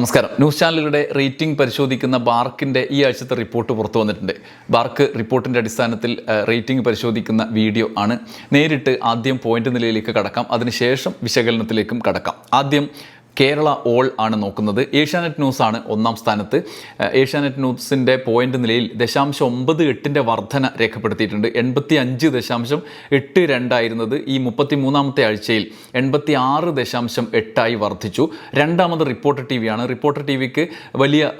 നമസ്കാരം. ന്യൂസ് ചാനലുകളുടെ റേറ്റിംഗ് പരിശോധിക്കുന്ന ബാർക്കിന്റെ ഈ ആഴ്ചത്തെ റിപ്പോർട്ട് പുറത്തു വന്നിട്ടുണ്ട്. ബാർക്ക് റിപ്പോർട്ടിന്റെ അടിസ്ഥാനത്തിൽ റേറ്റിംഗ് പരിശോധിക്കുന്ന വീഡിയോ ആണ്. നേരിട്ട് ആദ്യം പോയിന്റ് നിലയിലേക്ക് കടക്കാം. അതിനുശേഷം വിശകലനത്തിലേക്കും കടക്കാം. ആദ്യം കേരള ഓൾ ആണ് നോക്കുന്നത്. ഏഷ്യാനെറ്റ് ന്യൂസ് ആണ് ഒന്നാം സ്ഥാനത്ത്. ഏഷ്യാനെറ്റ് ന്യൂസിന്റെ പോയിന്റ് നിലയിൽ ദശാംശം ഒമ്പത് എട്ടിന്റെ വർധന രേഖപ്പെടുത്തിയിട്ടുണ്ട്. എൺപത്തി അഞ്ച് ദശാംശം എട്ട് രണ്ടായിരുന്നത് ഈ മുപ്പത്തി മൂന്നാമത്തെ ആഴ്ചയിൽ എൺപത്തി ആറ് ദശാംശം എട്ടായി വർദ്ധിച്ചു. രണ്ടാമത് റിപ്പോർട്ടർ ടി വിയാണ് റിപ്പോർട്ടർ ടി വിക്ക് വലിയ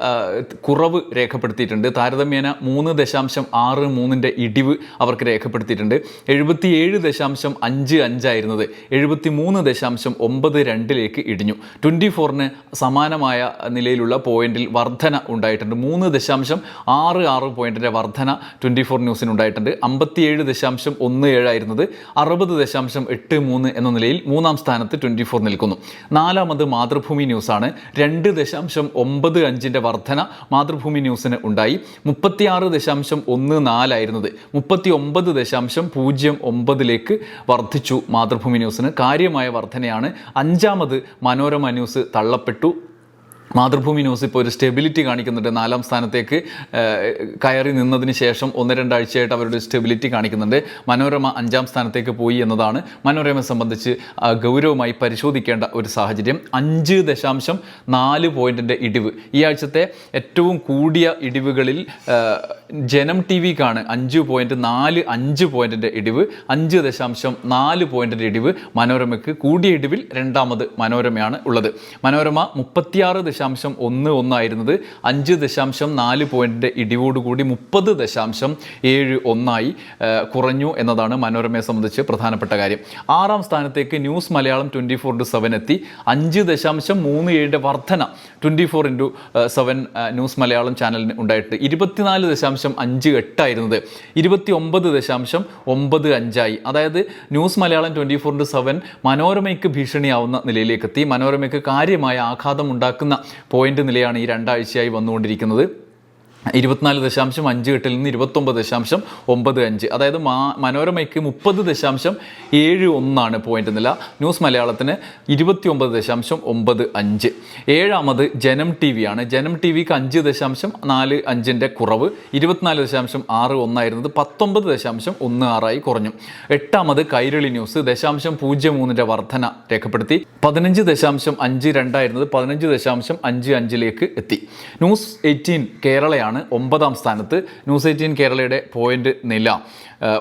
കുറവ് രേഖപ്പെടുത്തിയിട്ടുണ്ട്. താരതമ്യേന മൂന്ന് ദശാംശം ആറ് മൂന്നിന്റെ ഇടിവ് അവർക്ക് രേഖപ്പെടുത്തിയിട്ടുണ്ട്. എഴുപത്തിയേഴ് ദശാംശം അഞ്ച് അഞ്ചായിരുന്നത് എഴുപത്തി മൂന്ന് ദശാംശം ഒമ്പത് രണ്ടിലേക്ക് ഇടിഞ്ഞു. ട്വന്റി ഫോറിന് സമാനമായ നിലയിലുള്ള പോയിന്റിൽ വർധന ഉണ്ടായിട്ടുണ്ട്. മൂന്ന് ദശാംശം ആറ് ആറ് പോയിന്റിന്റെ വർധന ട്വന്റി ഫോർ ന്യൂസിന് ഉണ്ടായിട്ടുണ്ട്. അമ്പത്തിയേഴ് ദശാംശം ഒന്ന് ഏഴായിരുന്നത് അറുപത് ദശാംശം എട്ട് മൂന്ന് എന്ന നിലയിൽ മൂന്നാം സ്ഥാനത്ത് ട്വന്റി ഫോർ നിൽക്കുന്നു. നാലാമത് മാതൃഭൂമി ന്യൂസാണ്. രണ്ട് ദശാംശം ഒമ്പത് അഞ്ചിന്റെ വർധന മാതൃഭൂമി ന്യൂസിന് ഉണ്ടായി. മുപ്പത്തിയാറ് ദശാംശം ഒന്ന് നാലായിരുന്നത് മുപ്പത്തി ഒമ്പത് ദശാംശം പൂജ്യം ഒമ്പതിലേക്ക് വർദ്ധിച്ചു മാതൃഭൂമി ന്യൂസിന്. കാര്യമായ വർധനയാണ് അഞ്ചാമത് മനോരമ ന്യൂസ് തള്ളപ്പെട്ടു. മാതൃഭൂമി ന്യൂസ് ഇപ്പോൾ ഒരു സ്റ്റെബിലിറ്റി കാണിക്കുന്നുണ്ട്. നാലാം സ്ഥാനത്തേക്ക് കയറി നിന്നതിന് ശേഷം ഒന്ന് രണ്ടാഴ്ചയായിട്ട് അവരുടെ സ്റ്റെബിലിറ്റി കാണിക്കുന്നുണ്ട്. മനോരമ അഞ്ചാം സ്ഥാനത്തേക്ക് പോയി എന്നതാണ് മനോരമയെ സംബന്ധിച്ച് ഗൗരവമായി പരിശോധിക്കേണ്ട ഒരു സാഹചര്യം. അഞ്ച് ദശാംശം നാല് പോയിന്റിന്റെ ഇടിവ്. ഈ ആഴ്ചത്തെ ഏറ്റവും കൂടിയ ഇടിവുകളിൽ ജനം ടി വിക്കാണ് അഞ്ച് പോയിന്റ് നാല് അഞ്ച് പോയിന്റിന്റെ ഇടിവ്. അഞ്ച് ദശാംശം നാല് പോയിന്റിന്റെ ഇടിവ് മനോരമയ്ക്ക് കൂടിയ ഇടിവിൽ രണ്ടാമത് മനോരമയാണ് ഉള്ളത്. മനോരമ മുപ്പത്തിയാറ് ദശാംശം ഒന്ന് ഒന്നായിരുന്നത് അഞ്ച് ദശാംശം നാല് പോയിന്റിന്റെ ഇടിവോടുകൂടി മുപ്പത് ദശാംശം ഏഴ് ഒന്നായി കുറഞ്ഞു എന്നതാണ് മനോരമയെ സംബന്ധിച്ച് പ്രധാനപ്പെട്ട കാര്യം. ആറാം സ്ഥാനത്തേക്ക് news Malayalam twenty four into seven എത്തി. അഞ്ച് ദശാംശം മൂന്ന് ഏഴിന്റെ വർധന twenty four into seven news Malayalam ചാനലിന് ഉണ്ടായിട്ട് ഇരുപത്തിനാല് ദശാംശം അഞ്ച് എട്ടായിരുന്നത് ഇരുപത്തി ഒമ്പത് ദശാംശം ഒമ്പത് അഞ്ചായി. അതായത് news Malayalam twenty four into seven മനോരമയ്ക്ക് ഭീഷണിയാവുന്ന നിലയിലേക്ക് എത്തി. മനോരമയ്ക്ക് കാര്യമായ ആഘാതം ഉണ്ടാക്കുന്ന പോയിന്റ് നിലയാണ് ഈ രണ്ടാഴ്ചയായി വന്നുകൊണ്ടിരിക്കുന്നത്. ഇരുപത്തിനാല് ദശാംശം അഞ്ച് എട്ടിൽ നിന്ന് ഇരുപത്തൊമ്പത് ദശാംശം ഒമ്പത് അഞ്ച്. അതായത് മാ മനോരമയ്ക്ക് മുപ്പത് ദശാംശം ഏഴ് ഒന്നാണ് പോയിന്റ് നില. ന്യൂസ് മലയാളത്തിന് ഇരുപത്തി ഒമ്പത് ദശാംശം ഒമ്പത് അഞ്ച്. ഏഴാമത് ജനം ടി വി ആണ്. ജനം ടി വിക്ക് അഞ്ച് ദശാംശം നാല് അഞ്ചിന്റെ കുറവ്. ഇരുപത്തിനാല് ദശാംശം ആറ് ഒന്നായിരുന്നത് പത്തൊമ്പത് ദശാംശം ഒന്ന് ആറായി കുറഞ്ഞു. എട്ടാമത് കൈരളി ന്യൂസ് ദശാംശം പൂജ്യം മൂന്നിന്റെ വർധന രേഖപ്പെടുത്തി. പതിനഞ്ച് ദശാംശം അഞ്ച് രണ്ടായിരുന്നത് പതിനഞ്ച് ദശാംശം അഞ്ച് അഞ്ചിലേക്ക് എത്തി. ന്യൂസ് എയ്റ്റീൻ കേരളയാണ് ഒമ്പതാം സ്ഥാനത്ത്. ന്യൂസ് എയ്റ്റീൻ കേരളയുടെ പോയിന്റ് നില.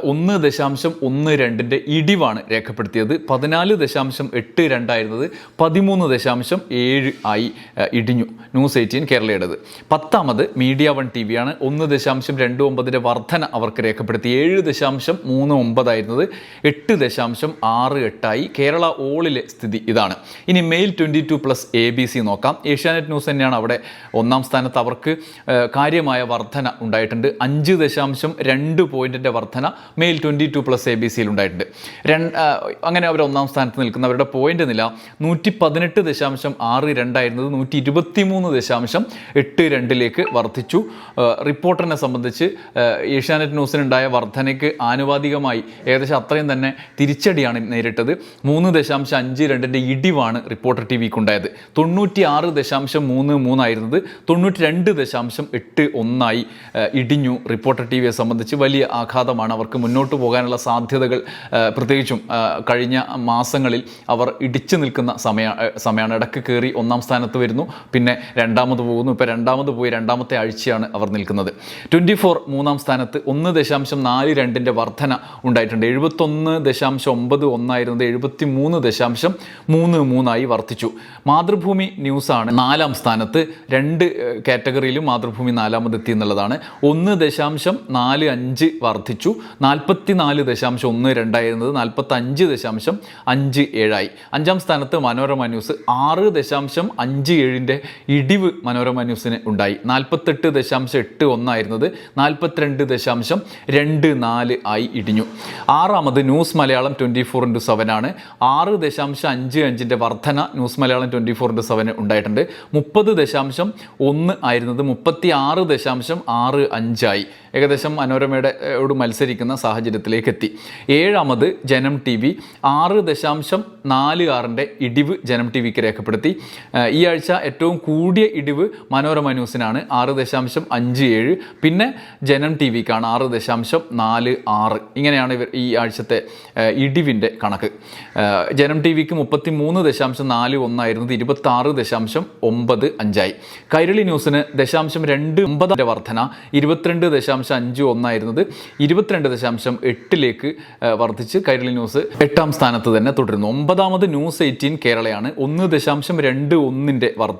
ഒന്ന് ദശാംശം ഒന്ന് രണ്ടിന്റെ ഇടിവാണ് രേഖപ്പെടുത്തിയത്. പതിനാല് ദശാംശം എട്ട് രണ്ടായിരുന്നത് പതിമൂന്ന് ദശാംശം ഏഴ് ആയി ഇടിഞ്ഞു. ന്യൂസ് എയ്റ്റീൻ കേരളയുടേത്. പത്താമത് മീഡിയ വൺ ടി വിയാണ് ഒന്ന് ദശാംശം രണ്ട് ഒമ്പതിന്റെ വർധന അവർക്ക് രേഖപ്പെടുത്തി. ഏഴ് ദശാംശം മൂന്ന് ഒമ്പതായിരുന്നത് എട്ട് ദശാംശം ആറ് എട്ടായി. കേരള ഓളിലെ സ്ഥിതി ഇതാണ്. ഇനി male twenty two plus A B C നോക്കാം. ഏഷ്യാനെറ്റ് ന്യൂസ് തന്നെയാണ് അവിടെ ഒന്നാം സ്ഥാനത്ത് അവർക്ക് കാര്യമായ വർധന ഉണ്ടായിട്ടുണ്ട്. അഞ്ച് ദശാംശം രണ്ട് പോയിന്റിന്റെ വർധന male twenty two plus A B സിയിൽ ഉണ്ടായിട്ടുണ്ട്. രണ്ട് അങ്ങനെ അവർ ഒന്നാം സ്ഥാനത്ത് നിൽക്കുന്നവരുടെ പോയിന്റ് നില നൂറ്റി പതിനെട്ട് ദശാംശം ആറ് രണ്ടായിരുന്നത് നൂറ്റി ഇരുപത്തി മൂന്ന് ദശാംശം എട്ട് രണ്ടിലേക്ക് വർദ്ധിച്ചു. റിപ്പോർട്ടറിനെ സംബന്ധിച്ച് ഏഷ്യാനെറ്റ് ന്യൂസിനുണ്ടായ വർധനയ്ക്ക് ആനുപാതികമായി ഏകദേശം അത്രയും തന്നെ തിരിച്ചടിയാണ് നേരിട്ടത്. മൂന്ന് ദശാംശം അഞ്ച് രണ്ടിന്റെ ഇടിവാണ് റിപ്പോർട്ടർ ടി വിക്ക് ഉണ്ടായത് തൊണ്ണൂറ്റി ആറ് ദശാംശം മൂന്ന് മൂന്നായിരുന്നത് തൊണ്ണൂറ്റി രണ്ട് ദശാംശം എട്ട് ഒന്നായി ഇടിഞ്ഞു റിപ്പോർട്ടർ ടി വിയെ സംബന്ധിച്ച് വലിയ ആഘാതമാണ് അവർക്ക് മുന്നോട്ട് പോകാനുള്ള സാധ്യതകൾ പ്രത്യേകിച്ചും കഴിഞ്ഞ മാസങ്ങളിൽ അവർ ഇടിച്ചു നിൽക്കുന്ന സമയ സമയമാണ്. ഇടയ്ക്ക് കയറി ഒന്നാം സ്ഥാനത്ത് വരുന്നു. പിന്നെ രണ്ടാമത് പോകുന്നു. ഇപ്പോൾ രണ്ടാമത് പോയി രണ്ടാമത്തെ ആഴ്ചയാണ് അവർ നിൽക്കുന്നത്. ട്വന്റി ഫോർ മൂന്നാം സ്ഥാനത്ത് ഒന്ന് ദശാംശം നാല് രണ്ടിന്റെ വർധന ഉണ്ടായിട്ടുണ്ട്. എഴുപത്തൊന്ന് ദശാംശം ഒമ്പത് ഒന്നായിരുന്നത് എഴുപത്തി മൂന്ന് ദശാംശം മൂന്ന് മൂന്നായി വർദ്ധിച്ചു. മാതൃഭൂമി ന്യൂസാണ് നാലാം സ്ഥാനത്ത് രണ്ട് കാറ്റഗറിയിലും മാതൃഭൂമി നാലാമതെത്തി എന്നുള്ളതാണ്. ഒന്ന് ദശാംശം നാല് അഞ്ച് വർദ്ധിച്ചു. നാൽപ്പത്തി നാല് ദശാംശം ഒന്ന് രണ്ടായിരുന്നത് നാൽപ്പത്തി അഞ്ച് ദശാംശം അഞ്ച് ഏഴായി. അഞ്ചാം സ്ഥാനത്ത് മനോരമ ന്യൂസ് ആറ് ദശാംശം അഞ്ച് ഏഴിന്റെ ഇടിവ് മനോരമ ന്യൂസിന് ഉണ്ടായി. നാൽപ്പത്തെട്ട് ദശാംശം എട്ട് ഒന്നായിരുന്നത് നാൽപ്പത്തിരണ്ട് ദശാംശം രണ്ട് നാല് ആയി ഇടിഞ്ഞു. ആറാമത് news Malayalam twenty four into seven ആണ് ആറ് ദശാംശം അഞ്ച് അഞ്ചിന്റെ വർധന news Malayalam twenty four into seven ഉണ്ടായിട്ടുണ്ട്. മുപ്പത് ദശാംശം ഒന്ന് ആയിരുന്നത് മുപ്പത്തി ആറ് ദശാംശം ആറ് അഞ്ചായി. ഏകദേശം മനോരമയുടെ ഓട് മത്സരിക്കുന്ന സാഹചര്യത്തിലേക്ക് എത്തി ഏഴാമത് ജനം ടി വി. ആറ് ദശാംശം നാല് ആറിന്റെ ഇടിവ് ജനം ടി വിക്ക് രേഖപ്പെടുത്തി. ഈ ആഴ്ച ഏറ്റവും കൂടിയ ഇടിവ് മനോരമ ന്യൂസിനാണ്. ആറ് ദശാംശം അഞ്ച് ഏഴ്. പിന്നെ ജനം ടി വിക്കാണ് ആറ് ദശാംശം നാല് ആറ്. ഇങ്ങനെയാണ് ഇവർ ഈ ആഴ്ചത്തെ ഇടിവിന്റെ കണക്ക്. ജനം ടി വിക്ക് മുപ്പത്തി മൂന്ന് ദശാംശം നാല് ഒന്നായിരുന്നത് ഇരുപത്തി ആറ് ദശാംശം ഒമ്പത് അഞ്ചായി. കൈരളി ന്യൂസിന് ദശാംശം രണ്ട് ഒമ്പതിന്റെ വർധന ഇരുപത്തിരണ്ട് ദശാംശം അഞ്ച് ഒന്നായിരുന്നത് ഇരുപത്തിരണ്ട് ദശാംശം എട്ടിലേക്ക് വർദ്ധിച്ച് കൈരളി ന്യൂസ് എട്ടാം സ്ഥാനത്ത് തന്നെ തുടരുന്നു. ഒമ്പതാമത് ന്യൂസ് എയ്റ്റീൻ കേരളയാണ്. ഒന്ന് ദശാംശം രണ്ട് ഒന്നിന്റെ വർ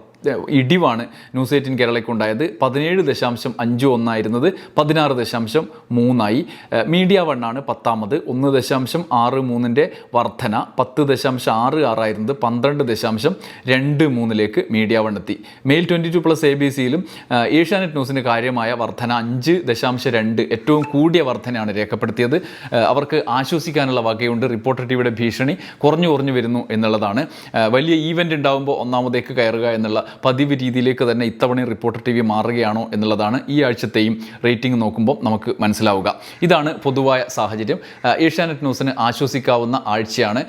ഇടിവാണ് ന്യൂസ് എയ്റ്റീൻ കേരളയ്ക്ക് ഉണ്ടായത് പതിനേഴ് ദശാംശം അഞ്ച് ഒന്നായിരുന്നത് പതിനാറ് ദശാംശം മൂന്നായി. മീഡിയ വണ്ണാണ് പത്താമത്. ഒന്ന് ദശാംശം ആറ് മൂന്നിന്റെ വർധന പത്ത് ദശാംശം ആറ് ആറായിരുന്നത് പന്ത്രണ്ട് ദശാംശം രണ്ട് മൂന്നിലേക്ക് മീഡിയ വൺ എത്തി. Male twenty two plus A B സിയിലും Asianet ന്യൂസിന് കാര്യമായ വർധന അഞ്ച് ദശാംശം രണ്ട് ഏറ്റവും കൂടിയ വർധനയാണ് രേഖപ്പെടുത്തിയത്. അവർക്ക് ആശ്വസിക്കാനുള്ള വകയുണ്ട്. റിപ്പോർട്ടർ ടിവിയുടെ ഭീഷണി കുറഞ്ഞു കുറഞ്ഞു വരുന്നു എന്നുള്ളതാണ്. വലിയ ഈവന്റ് ഉണ്ടാകുമ്പോൾ ഒന്നാമതേക്ക് കയറുക എന്നുള്ള പതിവ് രീതിയിലേക്ക് തന്നെ ഇത്തവണ റിപ്പോർട്ടർ ടി വി മാറുകയാണോ എന്നുള്ളതാണ് ഈ ആഴ്ചത്തെയും റേറ്റിംഗ് നോക്കുമ്പോൾ നമുക്ക് മനസ്സിലാവുക. ഇതാണ് പൊതുവായ സാഹചര്യം. ഏഷ്യാനെറ്റ് ന്യൂസിന് ആശ്വസിക്കാവുന്ന ആഴ്ചയാണ്.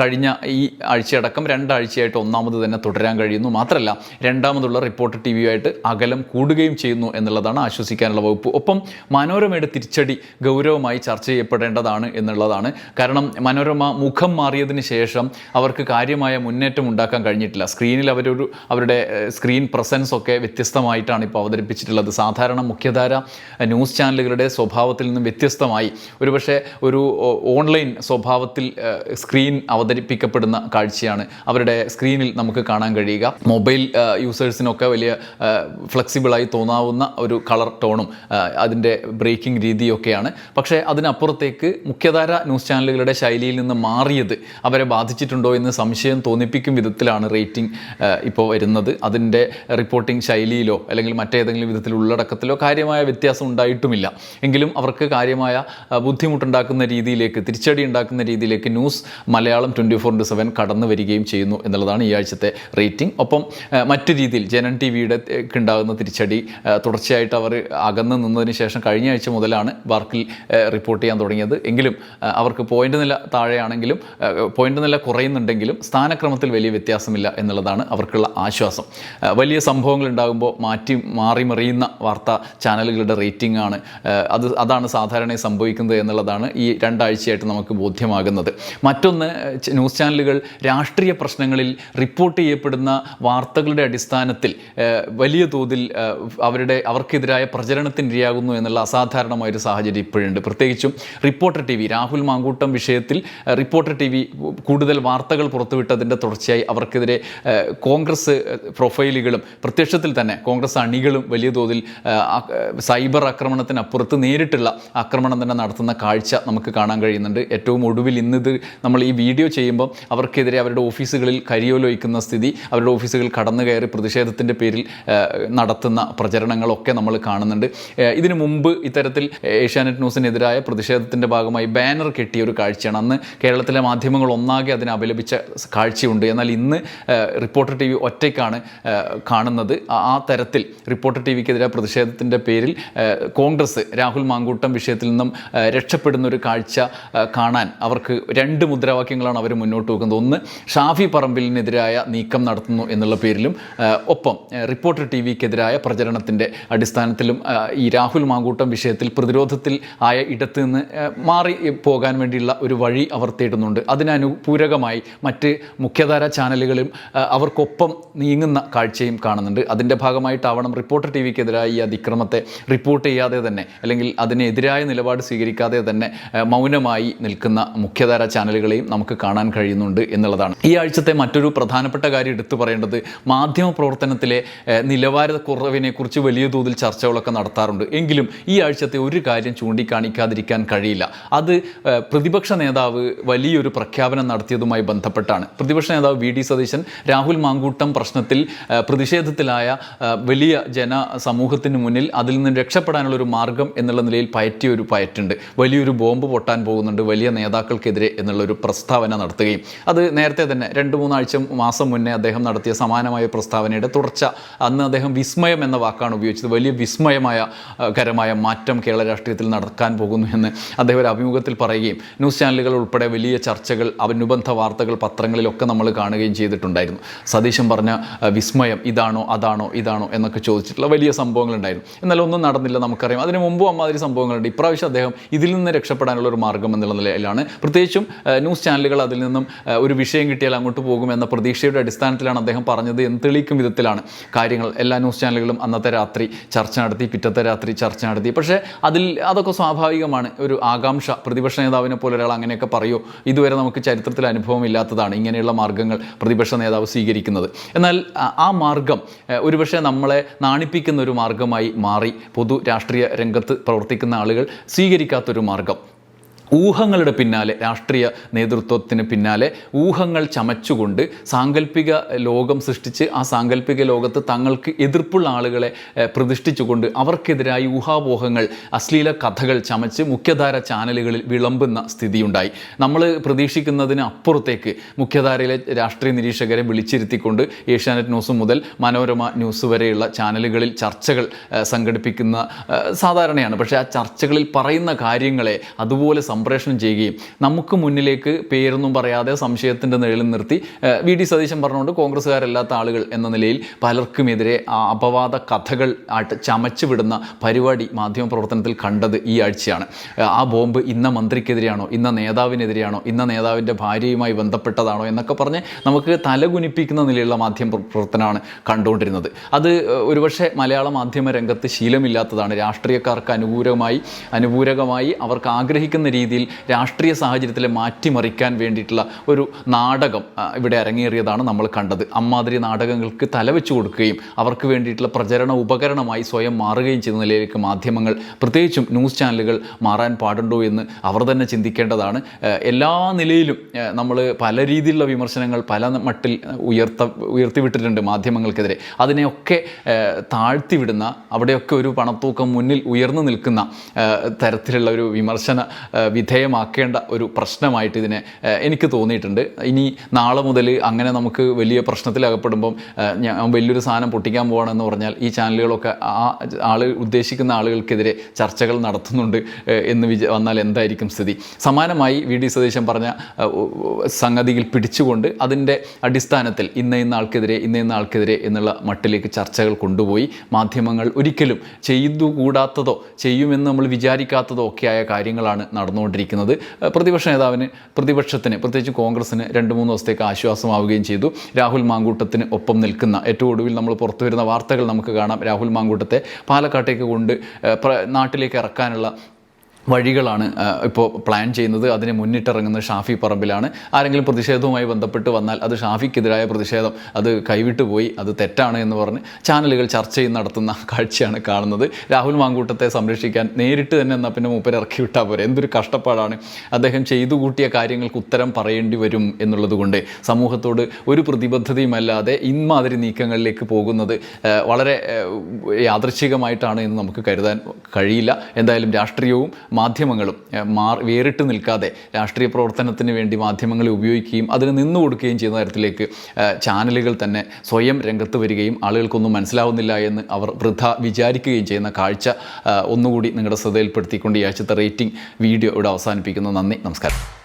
കഴിഞ്ഞ ഈ ആഴ്ചയടക്കം രണ്ടാഴ്ചയായിട്ട് ഒന്നാമത് തന്നെ തുടരാൻ കഴിയുന്നു. മാത്രമല്ല രണ്ടാമതുള്ള റിപ്പോർട്ടർ ടി വിയുമായിട്ട് അകലം കൂടുകയും ചെയ്യുന്നു എന്നുള്ളതാണ് ആശ്വസിക്കാനുള്ള വകുപ്പ്. ഒപ്പം മനോരമയുടെ തിരിച്ചടി ഗൗരവമായി ചർച്ച ചെയ്യപ്പെടേണ്ടതാണ് എന്നുള്ളതാണ്. കാരണം മനോരമ മുഖം മാറിയതിന് ശേഷം അവർക്ക് കാര്യമായ മുന്നേറ്റം ഉണ്ടാക്കാൻ കഴിഞ്ഞിട്ടില്ല. സ്ക്രീനിൽ അവരൊരു അവരുടെ സ്ക്രീൻ പ്രസൻസ് ഒക്കെ വ്യത്യസ്തമായിട്ടാണ് ഇപ്പോൾ അവതരിപ്പിച്ചിട്ടുള്ളത്. സാധാരണ മുഖ്യധാര ന്യൂസ് ചാനലുകളുടെ സ്വഭാവത്തിൽ നിന്നും വ്യത്യസ്തമായി. ഒരുപക്ഷെ ഒരു ഓൺലൈൻ സ്വഭാവത്തിൽ സ്ക്രീൻ അവതരിപ്പിക്കപ്പെടുന്ന കാഴ്ചയാണ് അവരുടെ സ്ക്രീനിൽ നമുക്ക് കാണാൻ കഴിയുക. മൊബൈൽ യൂസേഴ്സിനൊക്കെ വലിയ ഫ്ലെക്സിബിളായി തോന്നാവുന്ന ഒരു കളർ ടോണും അതിന്റെ ബ്രേക്കിംഗ് രീതിയൊക്കെയാണ്. പക്ഷേ അതിനപ്പുറത്തേക്ക് മുഖ്യധാര ന്യൂസ് ചാനലുകളുടെ ശൈലിയിൽ നിന്ന് മാറിയത് അവരെ ബാധിച്ചിട്ടുണ്ടോ എന്ന് സംശയം തോന്നിപ്പിക്കും വിധത്തിലാണ് റേറ്റിംഗ് ഇപ്പോൾ വരുന്നത്. അതിന്റെ റിപ്പോർട്ടിംഗ് ശൈലിയിലോ അല്ലെങ്കിൽ മറ്റേതെങ്കിലും വിധത്തിൽ ഉള്ളടക്കത്തിലോ കാര്യമായ വ്യത്യാസം ഉണ്ടായിട്ടുമില്ല. എങ്കിലും അവർക്ക് കാര്യമായ ബുദ്ധിമുട്ടുണ്ടാക്കുന്ന രീതിയിലേക്ക് തിരിച്ചടി ഉണ്ടാക്കുന്ന രീതിയിലേക്ക് news Malayalam twenty four into seven കടന്നു വരികയും ചെയ്യുന്നു എന്നുള്ളതാണ് ഈ ആഴ്ചത്തെ റേറ്റിംഗ് ഒപ്പം മറ്റു രീതിയിൽ ജനൻ ടി വിയുടെ ഉണ്ടാകുന്ന തിരിച്ചടി തുടർച്ചയായിട്ട് അവർ അകന്ന് നിന്നതിന് ശേഷം കഴിഞ്ഞ ആഴ്ച മുതലാണ് വാർക്കിൽ റിപ്പോർട്ട് ചെയ്യാൻ തുടങ്ങിയത്. എങ്കിലും അവർക്ക് പോയിന്റ് നില താഴെയാണെങ്കിലും പോയിന്റ് നില കുറയുന്നുണ്ടെങ്കിലും സ്ഥാനക്രമത്തിൽ വലിയ വ്യത്യാസമില്ല എന്നുള്ളതാണ് അവർക്കുള്ള ആശ്വാസം. ആ, വലിയ സംഭവങ്ങൾ ഉണ്ടാകുമ്പോൾ മാറ്റി മാറി മറിയുന്ന വാർത്താ ചാനലുകളുടെ റേറ്റിംഗ് ആണ്. അത് അതാണ് സാധാരണ സംഭവിക്കുന്നത് എന്നുള്ളതാണ് ഈ രണ്ടാഴ്ചയായിട്ട് നമുക്ക് ബോധ്യമാകുന്നത്. മറ്റൊന്ന് ന്യൂസ് ചാനലുകൾ രാഷ്ട്രീയ പ്രശ്നങ്ങളിൽ റിപ്പോർട്ട് ചെയ്യപ്പെടുന്ന വാർത്തകളുടെ അടിസ്ഥാനത്തിൽ വലിയ തോതിൽ അവരുടെ അവർക്കെതിരായ പ്രചരണത്തിനിരയാകുന്നു എന്നുള്ള അസാധാരണമായൊരു സാഹചര്യം ഇപ്പോഴുണ്ട്. പ്രത്യേകിച്ചും reporter T V Rahul Mankoottam വിഷയത്തിൽ റിപ്പോർട്ടർ ടി വി കൂടുതൽ വാർത്തകൾ പുറത്തുവിട്ടതിന്റെ തുടർച്ചയായി അവർക്കെതിരെ കോൺഗ്രസ് പ്രൊഫൈലുകളും പ്രത്യക്ഷത്തിൽ തന്നെ കോൺഗ്രസ് അണികളും വലിയ തോതിൽ സൈബർ ആക്രമണത്തിനപ്പുറത്ത് നേരിട്ടുള്ള ആക്രമണം തന്നെ നടത്തുന്ന കാഴ്ച നമുക്ക് കാണാൻ കഴിയുന്നുണ്ട്. ഏറ്റവും ഒടുവിൽ ഇന്നിത് നമ്മൾ ഈ വീഡിയോ ചെയ്യുമ്പോൾ അവർക്കെതിരെ അവരുടെ ഓഫീസുകളിൽ കരിയോലോയിക്കുന്ന സ്ഥിതി അവരുടെ ഓഫീസുകൾ കടന്നു കയറി പ്രതിഷേധത്തിന്റെ പേരിൽ നടത്തുന്ന പ്രചരണങ്ങളൊക്കെ നമ്മൾ കാണുന്നുണ്ട്. ഇതിനു മുമ്പ് ഇത്തരത്തിൽ ഏഷ്യാനെറ്റ് ന്യൂസിനെതിരായ പ്രതിഷേധത്തിന്റെ ഭാഗമായി ബാനർ കെട്ടിയ ഒരു കാഴ്ചയാണ്. അന്ന് കേരളത്തിലെ മാധ്യമങ്ങൾ ഒന്നാകെ അതിനെ അപലപിച്ച കാഴ്ചയുണ്ട്. എന്നാൽ ഇന്ന് റിപ്പോർട്ടർ ടി വി ഒറ്റയ്ക്കാണ് കാണുന്നത്. ആ- തരത്തിൽ റിപ്പോർട്ടർ ടി വിക്കെതിരെ പ്രതിഷേധത്തിന്റെ പേരിൽ കോൺഗ്രസ് രാഹുൽ മാങ്കൂട്ടം വിഷയത്തിൽ നിന്നും രക്ഷപ്പെടുന്ന ഒരു കാഴ്ച കാണാൻ അവർക്ക് രണ്ട് മുദ്രാവാക്യങ്ങളാണ് അവർ മുന്നോട്ട് വെക്കുന്നത്. ഒന്ന് ഷാഫി പറമ്പിലിനെതിരായ നീക്കം നടത്തുന്നു എന്നുള്ള പേരിലും ഒപ്പം റിപ്പോർട്ടർ ടി വിക്കെതിരായ പ്രചരണത്തിന്റെ അടിസ്ഥാനത്തിലും ഈ രാഹുൽ മാങ്കൂട്ടം വിഷയത്തിൽ പ്രതിരോധത്തിൽ ആയ ഇടത്ത് നിന്ന് മാറി പോകാൻ വേണ്ടിയുള്ള ഒരു വഴി അവർ തേടുന്നുണ്ട്. അതിനനുപൂരകമായി മറ്റ് മുഖ്യധാര ചാനലുകളും അവർക്കൊപ്പം നീങ്ങുന്ന കാഴ്ചയും കാണുന്നുണ്ട്. അതിന്റെ ഭാഗമായിട്ടാവണം റിപ്പോർട്ടർ ടി വിക്കെതിരായ ഈ അതിക്രമത്തെ റിപ്പോർട്ട് ചെയ്യാതെ തന്നെ അല്ലെങ്കിൽ അതിനെതിരായ നിലപാട് സ്വീകരിക്കാതെ തന്നെ മൗനമായി നിൽക്കുന്ന മുഖ്യധാര ചാനലുകളെയും നമുക്ക് കാണാൻ കഴിയുന്നുണ്ട് എന്നുള്ളതാണ്. ഈ ആഴ്ചത്തെ മറ്റൊരു പ്രധാനപ്പെട്ട കാര്യം എടുത്തു പറയേണ്ടത് മാധ്യമ പ്രവർത്തനത്തിലെ ആ, കുറവിനെക്കുറിച്ച് കുറിച്ച് വലിയ തോതിൽ ചർച്ചകളൊക്കെ നടത്താറുണ്ട്. എങ്കിലും ഈ ആഴ്ചത്തെ ഒരു കാര്യം ചൂണ്ടിക്കാണിക്കാതിരിക്കാൻ കഴിയില്ല. അത് പ്രതിപക്ഷ നേതാവ് വലിയൊരു പ്രഖ്യാപനം നടത്തിയതുമായി ബന്ധപ്പെട്ടാണ്. പ്രതിപക്ഷ നേതാവ് വി ഡി സതീശൻ രാഹുൽ മാങ്കൂട്ടം പ്രശ്നത്തിൽ വിഷയത്തിൽ പ്രതിഷേധത്തിലായ വലിയ ജന സമൂഹത്തിന് മുന്നിൽ അതിൽ നിന്ന് രക്ഷപ്പെടാനുള്ള ഒരു മാർഗം എന്നുള്ള നിലയിൽ പയറ്റിയ ഒരു പയറ്റുണ്ട്. വലിയൊരു ബോംബ് പൊട്ടാൻ പോകുന്നുണ്ട്. വലിയ നേതാക്കൾക്കെതിരെ എന്നുള്ളൊരു പ്രസ്താവന നടത്തുകയും. അത് നേരത്തെ തന്നെ രണ്ട് മൂന്നാഴ്ച മാസം മുന്നേ അദ്ദേഹം നടത്തിയ സമാനമായ പ്രസ്താവനയുടെ തുടർച്ച. അന്ന് അദ്ദേഹം വിസ്മയം എന്ന വാക്കാണ് ഉപയോഗിച്ചത്. വലിയ വിസ്മയമായ കരമായ മാറ്റം കേരള രാഷ്ട്രീയത്തിൽ നടക്കാൻ പോകുന്നു എന്ന് അദ്ദേഹം ഒരു അഭിമുഖത്തിൽ പറയുകയും ന്യൂസ് ചാനലുകൾ ഉൾപ്പെടെ വലിയ ചർച്ചകൾ അനുബന്ധ വാർത്തകൾ പത്രങ്ങളിലൊക്കെ നമ്മൾ കാണുകയും ചെയ്തിട്ടുണ്ടായിരുന്നു. സതീശൻ പറഞ്ഞ വിസ്മയം ഇതാണോ അതാണോ ഇതാണോ എന്നൊക്കെ ചോദിച്ചിട്ടുള്ള വലിയ സംഭവങ്ങളുണ്ടായിരുന്നു. എന്നാൽ ഒന്നും നടന്നില്ല നമുക്കറിയാം. അതിന് മുമ്പും അമ്മാതിരി സംഭവങ്ങളുണ്ട്. ഇപ്രാവശ്യം അദ്ദേഹം ഇതിൽ നിന്ന് രക്ഷപ്പെടാനുള്ള ഒരു മാർഗം എന്നുള്ള നിലയിലാണ്. പ്രത്യേകിച്ചും ന്യൂസ് ചാനലുകൾ അതിൽ നിന്നും ഒരു വിഷയം കിട്ടിയാൽ അങ്ങോട്ട് പോകും എന്ന പ്രതീക്ഷയുടെ അടിസ്ഥാനത്തിലാണ് അദ്ദേഹം പറഞ്ഞത് എന്ന് തെളിയിക്കും വിധത്തിലാണ്. കാര്യങ്ങൾ എല്ലാ ന്യൂസ് ചാനലുകളും അന്നത്തെ രാത്രി ചർച്ച നടത്തി പിറ്റത്തെ രാത്രി ചർച്ച നടത്തി. പക്ഷേ അതിൽ അതൊക്കെ സ്വാഭാവികമാണ്. ഒരു ആകാംക്ഷ പ്രതിപക്ഷ നേതാവിനെ പോലെ ഒരാൾ അങ്ങനെയൊക്കെ പറയൂ. ഇതുവരെ നമുക്ക് ചരിത്രത്തിൽ അനുഭവം ഇല്ലാത്തതാണ് ഇങ്ങനെയുള്ള മാർഗങ്ങൾ പ്രതിപക്ഷ നേതാവ് സ്വീകരിക്കുന്നത്. എന്നാൽ ആ- മാർഗം ഒരുപക്ഷെ നമ്മളെ നാണിപ്പിക്കുന്ന ഒരു മാർഗമായി മാറി പൊതു രാഷ്ട്രീയ രംഗത്ത് പ്രവർത്തിക്കുന്ന ആളുകൾ സ്വീകരിക്കാത്തൊരു മാർഗം. ഊഹങ്ങളുടെ പിന്നാലെ രാഷ്ട്രീയ നേതൃത്വത്തിന് പിന്നാലെ ഊഹങ്ങൾ ചമച്ചുകൊണ്ട് സാങ്കല്പിക ലോകം സൃഷ്ടിച്ച് ആ സാങ്കല്പിക ലോകത്ത് തങ്ങൾക്ക് എതിർപ്പുള്ള ആളുകളെ പ്രതിഷ്ഠിച്ചുകൊണ്ട് അവർക്കെതിരായി ഊഹാപോഹങ്ങൾ അശ്ലീല കഥകൾ ചമച്ച് മുഖ്യധാര ചാനലുകളിൽ വിളമ്പുന്ന സ്ഥിതിയുണ്ടായി. നമ്മൾ പ്രതീക്ഷിക്കുന്നതിന് അപ്പുറത്തേക്ക് മുഖ്യധാരയിലെ രാഷ്ട്രീയ നിരീക്ഷകരെ വിളിച്ചിരുത്തിക്കൊണ്ട് ഏഷ്യാനെറ്റ് ന്യൂസ് മുതൽ മനോരമ ന്യൂസ് വരെയുള്ള ചാനലുകളിൽ ചർച്ചകൾ സംഘടിപ്പിക്കുന്ന സാധാരണയാണ്. പക്ഷേ ആ ചർച്ചകളിൽ പറയുന്ന കാര്യങ്ങളെ അതുപോലെ സംപ്രേഷണം ചെയ്യുകയും നമുക്ക് മുന്നിലേക്ക് പേരൊന്നും പറയാതെ സംശയത്തിന്റെ നിഴലിൽ നിർത്തി വി ഡി സതീശൻ പറഞ്ഞുകൊണ്ട് കോൺഗ്രസ്സുകാരല്ലാത്ത ആളുകൾ എന്ന നിലയിൽ പലർക്കുമെതിരെ അപവാദ കഥകൾ ആയിട്ട് ചമച്ചു വിടുന്ന പരിപാടി മാധ്യമപ്രവർത്തനത്തിൽ കണ്ടത് ഈ ആഴ്ചയാണ്. ആ ബോംബ് ഇന്ന മന്ത്രിക്കെതിരെയാണോ ഇന്ന നേതാവിനെതിരെയാണോ ഇന്ന നേതാവിന്റെ ഭാര്യയുമായി ബന്ധപ്പെട്ടതാണോ എന്നൊക്കെ പറഞ്ഞ് നമുക്ക് തലകുനിപ്പിക്കുന്ന നിലയിലുള്ള മാധ്യമ പ്ര- പ്രവർത്തനമാണ് കണ്ടുകൊണ്ടിരുന്നത്. അത് ഒരുപക്ഷെ മലയാള മാധ്യമ രംഗത്ത് ശീലമില്ലാത്തതാണ്. രാഷ്ട്രീയക്കാർക്ക് അനുകൂലമായി അനുകൂലമായി അവർക്ക് ആഗ്രഹിക്കുന്ന രീതിയിൽ രാഷ്ട്രീയ സാഹചര്യത്തിലെ മാറ്റിമറിക്കാൻ വേണ്ടിയിട്ടുള്ള ഒരു നാടകം ഇവിടെ അരങ്ങേറിയതാണ് നമ്മൾ കണ്ടത്. അമ്മാതിരി നാടകങ്ങൾക്ക് തലവെച്ച് കൊടുക്കുകയും അവർക്ക് വേണ്ടിയിട്ടുള്ള പ്രചരണ ഉപകരണമായി സ്വയം മാറുകയും ചെയ്യുന്ന നിലയിലേക്ക് മാധ്യമങ്ങൾ പ്രത്യേകിച്ചും ന്യൂസ് ചാനലുകൾ മാറാൻ പാടുണ്ടോ എന്ന് അവർ തന്നെ ചിന്തിക്കേണ്ടതാണ്. എല്ലാ നിലയിലും നമ്മൾ പല രീതിയിലുള്ള വിമർശനങ്ങൾ പല മട്ടിൽ ഉയർത്ത ഉയർത്തിവിട്ടിട്ടുണ്ട് മാധ്യമങ്ങൾക്കെതിരെ. അതിനെയൊക്കെ താഴ്ത്തിവിടുന്ന അവിടെയൊക്കെ ഒരു പണത്തൂക്കം മുന്നിൽ ഉയർന്നു നിൽക്കുന്ന തരത്തിലുള്ള ഒരു വിമർശന വിധേയമാക്കേണ്ട ഒരു പ്രശ്നമായിട്ട് ഇതിനെ എനിക്ക് തോന്നിയിട്ടുണ്ട്. ഇനി നാളെ മുതൽ അങ്ങനെ നമുക്ക് വലിയ പ്രശ്നത്തിലകപ്പെടുമ്പം ഞാൻ വലിയൊരു സാധനം പൊട്ടിക്കാൻ പോകണമെന്ന് പറഞ്ഞാൽ ഈ ചാനലുകളൊക്കെ ആ ആൾ ഉദ്ദേശിക്കുന്ന ആളുകൾക്കെതിരെ ചർച്ചകൾ നടത്തുന്നുണ്ട് എന്ന് വിച വന്നാൽ എന്തായിരിക്കും സ്ഥിതി. സമാനമായി വി. ഡി. സതീശൻ പറഞ്ഞ സംഗതിയിൽ പിടിച്ചുകൊണ്ട് അതിന്റെ അടിസ്ഥാനത്തിൽ ഇന്ന ഇന്ന ആൾക്കെതിരെ ഇന്ന ഇന്ന ആൾക്കെതിരെ എന്നുള്ള മട്ടിലേക്ക് ചർച്ചകൾ കൊണ്ടുപോയി. മാധ്യമങ്ങൾ ഒരിക്കലും ചെയ്തു കൂടാത്തതോ ചെയ്യുമെന്ന് നമ്മൾ വിചാരിക്കാത്തതോ ഒക്കെയായ കാര്യങ്ങളാണ് നടന്നുകൊണ്ടിരിക്കുന്നത്. ഏഹ്, പ്രതിപക്ഷ നേതാവിന് പ്രതിപക്ഷത്തിന് പ്രത്യേകിച്ച് കോൺഗ്രസിന് രണ്ട് മൂന്ന് ദിവസത്തേക്ക് ആശ്വാസമാവുകയും ചെയ്തു. രാഹുൽ മാങ്കൂട്ടത്തിന് ഒപ്പം നിൽക്കുന്ന ഏറ്റവും ഒടുവിൽ നമ്മൾ പുറത്തു വരുന്ന വാർത്തകൾ നമുക്ക് കാണാം. രാഹുൽ മാങ്കൂട്ടത്തെ പാലക്കാട്ടേക്ക് കൊണ്ട് നാട്ടിലേക്ക് ഇറക്കാനുള്ള വഴികളാണ് ഇപ്പോൾ പ്ലാൻ ചെയ്യുന്നത്. അതിനെ മുന്നിട്ടിറങ്ങുന്നത് ഷാഫി പറമ്പിലാണ്. ആരെങ്കിലും പ്രതിഷേധവുമായി ബന്ധപ്പെട്ട് വന്നാൽ അത് ഷാഫിക്കെതിരായ പ്രതിഷേധം. അത് കൈവിട്ടു പോയി അത് തെറ്റാണ് എന്ന് പറഞ്ഞ് ചാനലുകൾ ചർച്ച ചെയ്ത് നടത്തുന്ന കാഴ്ചയാണ് കാണുന്നത്. രാഹുൽ മാങ്കൂട്ടത്തെ സംരക്ഷിക്കാൻ നേരിട്ട് തന്നെ എന്നാൽ പിന്നെ മൂപ്പര് ഇറക്കി വിട്ടാൽ പോരെ? എന്തൊരു കഷ്ടപ്പാടാണ്. അദ്ദേഹം ചെയ്തു കൂട്ടിയ കാര്യങ്ങൾക്ക് ഉത്തരം പറയേണ്ടി വരും എന്നുള്ളതുകൊണ്ട് സമൂഹത്തോട് ഒരു പ്രതിബദ്ധതയുമല്ലാതെ ഇമാതിരി നീക്കങ്ങളിലേക്ക് പോകുന്നത് വളരെ യാദൃച്ഛികമായിട്ടാണ് എന്ന് നമുക്ക് കരുതാൻ കഴിയില്ല. എന്തായാലും രാഷ്ട്രീയവും മാധ്യമങ്ങളും മാർ വേറിട്ട് നിൽക്കാതെ രാഷ്ട്രീയ പ്രവർത്തനത്തിന് വേണ്ടി മാധ്യമങ്ങളെ ഉപയോഗിക്കുകയും അതിന് നിന്നു കൊടുക്കുകയും ചെയ്യുന്ന തരത്തിലേക്ക് ചാനലുകൾ തന്നെ സ്വയം രംഗത്ത് വരികയും ആളുകൾക്കൊന്നും മനസ്സിലാവുന്നില്ല എന്ന് അവർ വൃഥ വിചാരിക്കുകയും ചെയ്യുന്ന കാഴ്ച ഒന്നുകൂടി നിങ്ങളുടെ ശ്രദ്ധയിൽപ്പെടുത്തിക്കൊണ്ട് ഈ ആഴ്ചത്തെ റേറ്റിംഗ് വീഡിയോ ഇവിടെ അവസാനിപ്പിക്കുന്നു. നന്ദി നമസ്കാരം.